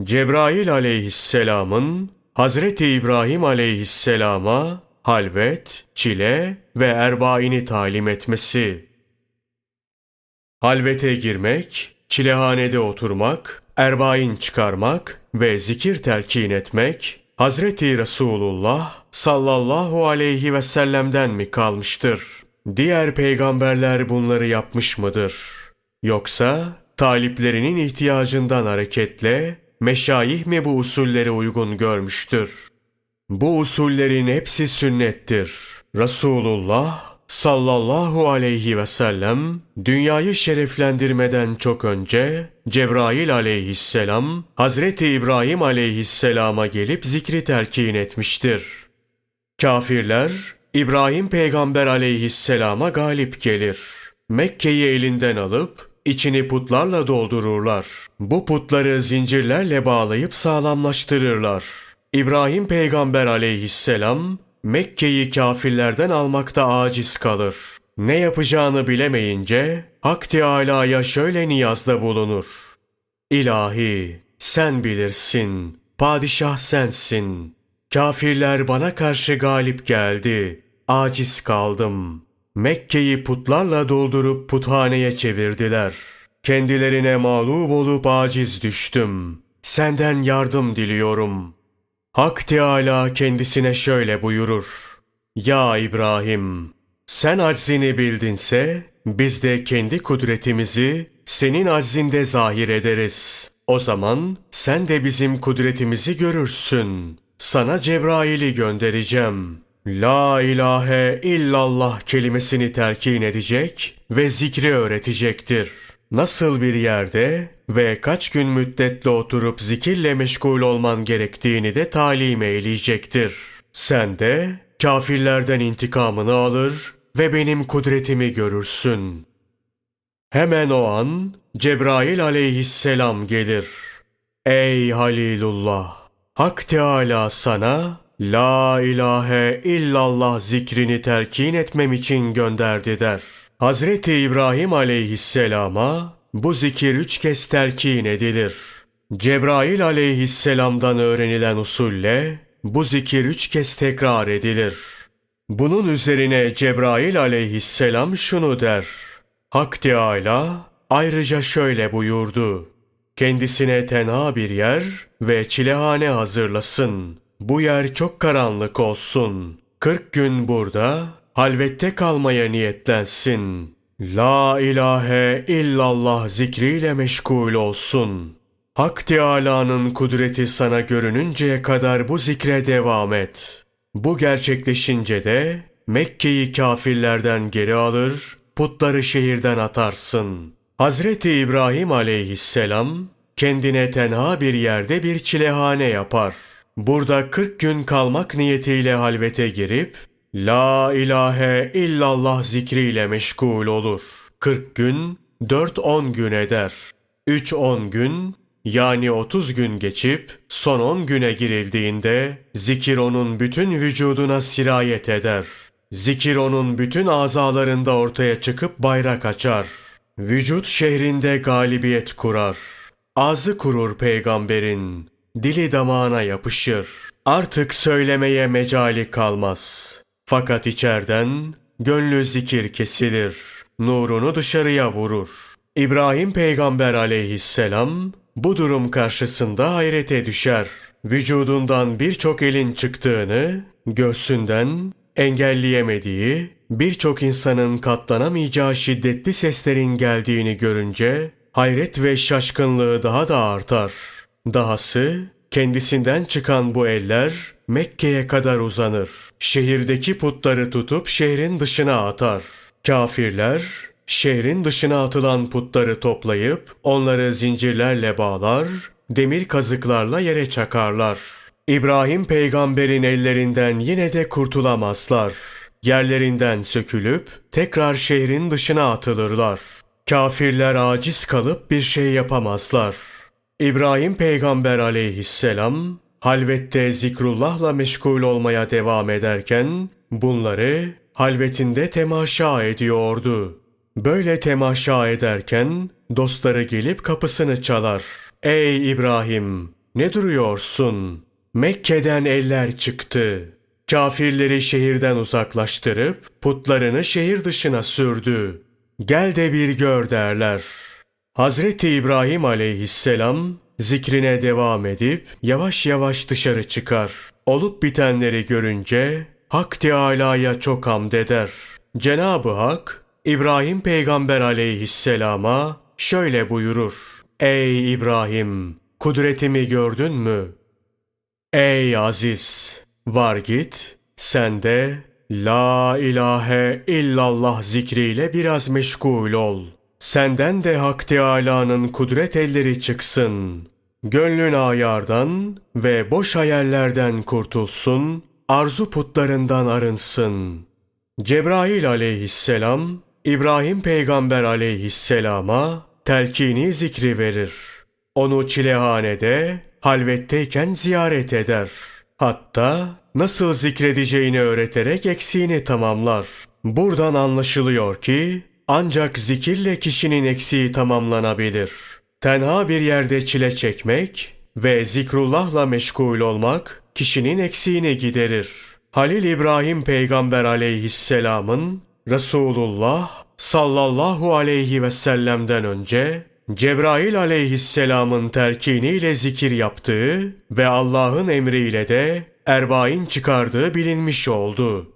Cebrail aleyhisselamın Hazreti İbrahim aleyhisselama halvet, çile ve erbaini talim etmesi. Halvete girmek, çilehanede oturmak, erbain çıkarmak ve zikir telkin etmek Hazreti Resulullah sallallahu aleyhi ve sellem'den mi kalmıştır? Diğer peygamberler bunları yapmış mıdır? Yoksa taliplerinin ihtiyacından hareketle meşayih mi bu usulleri uygun görmüştür? Bu usullerin hepsi sünnettir. Resulullah sallallahu aleyhi ve sellem dünyayı şereflendirmeden çok önce Cebrail aleyhisselam Hazreti İbrahim aleyhisselama gelip zikri telkin etmiştir. Kafirler İbrahim peygamber aleyhisselama galip gelir. Mekke'yi elinden alıp içini putlarla doldururlar. Bu putları zincirlerle bağlayıp sağlamlaştırırlar. İbrahim peygamber aleyhisselam Mekke'yi kafirlerden almakta aciz kalır. Ne yapacağını bilemeyince Hak Teâlâ'ya şöyle niyazda bulunur. İlahi, sen bilirsin, padişah sensin. Kafirler bana karşı galip geldi, aciz kaldım. Mekke'yi putlarla doldurup puthaneye çevirdiler. Kendilerine mağlup olup aciz düştüm. Senden yardım diliyorum. Hak Teâlâ kendisine şöyle buyurur. Ya İbrahim, sen aczini bildinse biz de kendi kudretimizi senin aczinde zahir ederiz. O zaman sen de bizim kudretimizi görürsün. Sana Cebrail'i göndereceğim. La ilahe illallah kelimesini telkin edecek ve zikri öğretecektir. Nasıl bir yerde ve kaç gün müddetle oturup zikirle meşgul olman gerektiğini de talim eyleyecektir. Sen de kafirlerden intikamını alır ve benim kudretimi görürsün. Hemen o an Cebrail aleyhisselam gelir. Ey Halilullah! Hak Teâlâ sana La ilahe illallah zikrini telkin etmem için gönderdi der. Hazreti İbrahim aleyhisselama bu zikir üç kez telkin edilir. Cebrail aleyhisselamdan öğrenilen usulle bu zikir üç kez tekrar edilir. Bunun üzerine Cebrail aleyhisselam şunu der. Hak Teâlâ ayrıca şöyle buyurdu. Kendisine tenha bir yer ve çilehane hazırlasın. Bu yer çok karanlık olsun. Kırk gün burada halvette kalmaya niyetlensin. La ilahe illallah zikriyle meşgul olsun. Hak Teâlâ'nın kudreti sana görününceye kadar bu zikre devam et. Bu gerçekleşince de Mekke'yi kafirlerden geri alır, putları şehirden atarsın. Hazreti İbrahim aleyhisselam kendine tenha bir yerde bir çilehane yapar. Burada 40 gün kalmak niyetiyle halvete girip La ilahe illallah zikriyle meşgul olur. 40 gün 4-10 gün eder. 3-10 gün yani 30 gün geçip son 10 güne girildiğinde zikir onun bütün vücuduna sirayet eder. Zikir onun bütün azalarında ortaya çıkıp bayrak açar. Vücut şehrinde galibiyet kurar. Ağzı kurur peygamberin. Dili damağına yapışır. Artık söylemeye mecali kalmaz. Fakat içerden gönlü zikir kesilir. Nurunu dışarıya vurur. İbrahim peygamber aleyhisselam bu durum karşısında hayrete düşer. Vücudundan birçok elin çıktığını, göğsünden engelleyemediği, birçok insanın katlanamayacağı şiddetli seslerin geldiğini görünce hayret ve şaşkınlığı daha da artar. Dahası kendisinden çıkan bu eller Mekke'ye kadar uzanır. Şehirdeki putları tutup şehrin dışına atar. Kafirler şehrin dışına atılan putları toplayıp onları zincirlerle bağlar, demir kazıklarla yere çakarlar. İbrahim peygamberin ellerinden yine de kurtulamazlar. Yerlerinden sökülüp tekrar şehrin dışına atılırlar. Kafirler aciz kalıp bir şey yapamazlar. İbrahim peygamber aleyhisselam halvette zikrullahla meşgul olmaya devam ederken bunları halvetinde temaşa ediyordu. Böyle temaşa ederken dostları gelip kapısını çalar. Ey İbrahim! ne duruyorsun? Mekke'den eller çıktı. Kafirleri şehirden uzaklaştırıp putlarını şehir dışına sürdü. Gel de bir gör derler. Hazreti İbrahim aleyhisselam zikrine devam edip yavaş yavaş dışarı çıkar. Olup bitenleri görünce Hak Teâlâ'ya çok hamd eder. Cenab-ı Hak İbrahim peygamber aleyhisselama şöyle buyurur. Ey İbrahim kudretimi gördün mü? Ey aziz var git sen de La ilahe illallah zikriyle biraz meşgul ol. Senden de Hak Teâlâ'nın kudret elleri çıksın. Gönlün ayardan ve boş hayallerden kurtulsun, arzu putlarından arınsın. Cebrail aleyhisselam, İbrahim peygamber aleyhisselama telkini zikri verir. Onu çilehanede, halvetteyken ziyaret eder. Hatta nasıl zikredeceğini öğreterek eksiğini tamamlar. Buradan anlaşılıyor ki ancak zikirle kişinin eksiği tamamlanabilir. Tenha bir yerde çile çekmek ve zikrullahla meşgul olmak kişinin eksiğini giderir. Halil İbrahim peygamber aleyhisselamın Resulullah sallallahu aleyhi ve sellem'den önce Cebrail aleyhisselamın telkiniyle zikir yaptığı ve Allah'ın emriyle de erbain çıkardığı bilinmiş oldu.